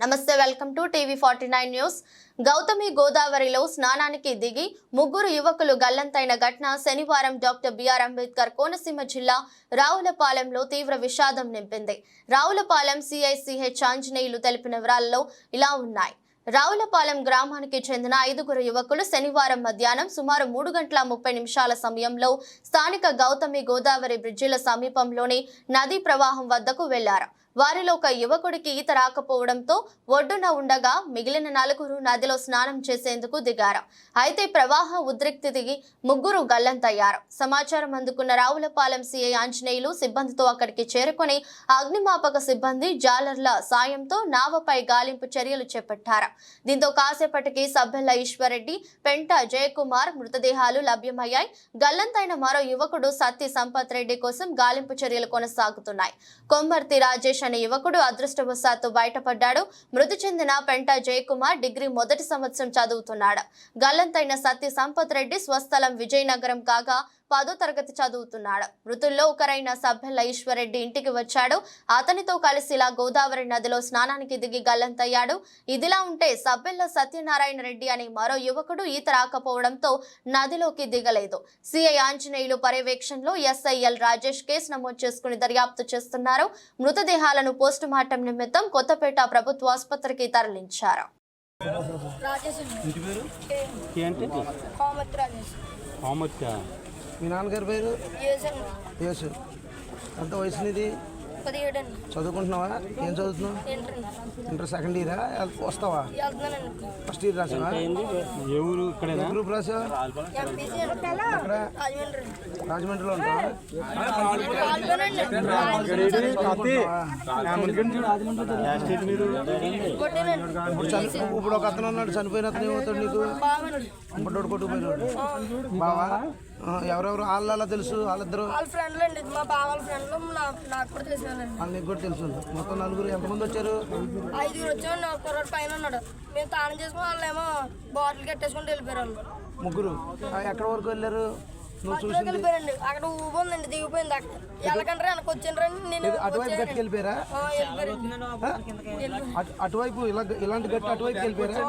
నమస్తే welcome to TV forty nine news. Gautami గోదావరిలో స్నానానికి దిగి ముగ్గురు యువకులు గల్లంతైన ఘటన శనివారం డాక్టర్ బిఆర్ అంబేద్కర్ కోనసీమ జిల్లా రావులపాలెంలో తీవ్ర విషాదం నింపింది. రావులపాలెం సిఐసిహెచ్ ఆంజనేయులు తెలిపిన వివరాల్లో ఇలా ఉన్నాయి. రావులపాలెం గ్రామానికి చెందిన ఐదుగురు యువకులు శనివారం మధ్యాహ్నం సుమారు మూడు గంటల ముప్పై నిమిషాల సమయంలో స్థానిక గౌతమి గోదావరి బ్రిడ్జిల సమీపంలోని నదీ ప్రవాహం వద్దకు వెళ్ళారు. వారిలో ఒక యువకుడికి ఈత రాకపోవడంతో ఒడ్డున ఉండగా మిగిలిన నలుగురు నదిలో స్నానం చేసేందుకు దిగారు. అయితే ప్రవాహ ఉద్రిక్తి దిగి ముగ్గురు గల్లంతయ్యారు. సమాచారం అందుకున్న రావులపాలెం సిఐ ఆంజనేయులు సిబ్బందితో అక్కడికి చేరుకొని అగ్నిమాపక సిబ్బంది జాలర్ల సాయంతో నావపై గాలింపు చర్యలు చేపట్టారు. దీంతో కాసేపటికి సభ్యుల ఈశ్వరెడ్డి పెంట జయకుమార్ మృతదేహాలు లభ్యమయ్యాయి. గల్లంతైన మరో యువకుడు సత్తి సంపత్ రెడ్డి కోసం గాలింపు చర్యలు కొనసాగుతున్నాయి. కొమ్మర్తి రాజేష్ అనే యువకుడు అదృష్టవశాత్తు బయటపడ్డాడు. మృతి చెందిన పెంట జయకుమార్ డిగ్రీ మొదటి సంవత్సరం చదువుతున్నాడు. గల్లంతైన సత్య సంపత్ రెడ్డి స్వస్థలం విజయనగరం కాగా పదో తరగతి చదువుతున్నాడు. మృతుల్లో ఒకరైన సభ్యుల ఈశ్వరెడ్డి ఇంటికి వచ్చాడు. అతనితో కలిసి ఇలా గోదావరి నదిలో స్నానానికి దిగి గల్లంతయ్యాడు. ఇదిలా ఉంటే సభ్యుల సత్యనారాయణ రెడ్డి అనే మరో యువకుడు ఈత రాకపోవడంతో నదిలోకి దిగలేదు. సిఐ ఆంజనేయులు పర్యవేక్షణలో ఎస్ఐఎల్ రాజేష్ కేసు నమోదు చేసుకుని దర్యాప్తు చేస్తున్నారు. మృతదేహాలను పోస్టుమార్టం నిమిత్తం కొత్తపేట ప్రభుత్వ ఆసుపత్రికి తరలించారు. రాజేష్ మీ నాన్నగారి పేరు? యేసు ఎంత వయసు నీది? చదువుకుంటున్నావా? ఏం చదువుతున్నావు? ఇంటర్. ఇంటర్ సెకండ్ ఇయరా? వస్తావా? ఫస్ట్ ఇయర్ రాసావా? ఏ ఊరు? ఇక్కడేనా? గ్రూప్ రాసావా? రాజమండ్రిలో ఉంటావా? ఇప్పుడు ఇప్పుడు ఒక అతను ఉన్నాడు చనిపోయిన అతను ఏమవుతాడు నీకు? ఇంపటోడు కొట్టుకుపోయినాడు. బావా? ఎవరెవరు? వాళ్ళు అలా తెలుసు? వాళ్ళిద్దరు? వాళ్ళ ఫ్రెండ్లు అండి. మా బావ వాళ్ళ ఫ్రెండ్లు నాకు కూడా తెలిసినానండి వాళ్ళు నీకు కూడా తెలుసు. మొత్తం నలుగురు ఎంతమంది వచ్చారు? ఐదుగురు వచ్చామండి ఒక కుర్రాడు పైన ఉన్నాడు. మేము తాళం చేసుకుని వాళ్ళేమో బాటిల్ కట్టేసుకుంటూ వెళ్ళిపోయారు వాళ్ళు. ముగ్గురు. ఎక్కడ వరకు వెళ్ళారు? నువ్వు చూసింది? వెళ్ళిపోయారండి. అక్కడ ఊబి ఉందండి. దిగిపోయింది అక్కడ. ఎలాకంటే వెనక్కి వచ్చిండ్రండి నేను అటువైపు. గట్టుకు వెళ్ళిపోయారా? అటువైపు ఇలా ఇలాంటి గట్టు అటువైపు వెళ్ళిపోయారు.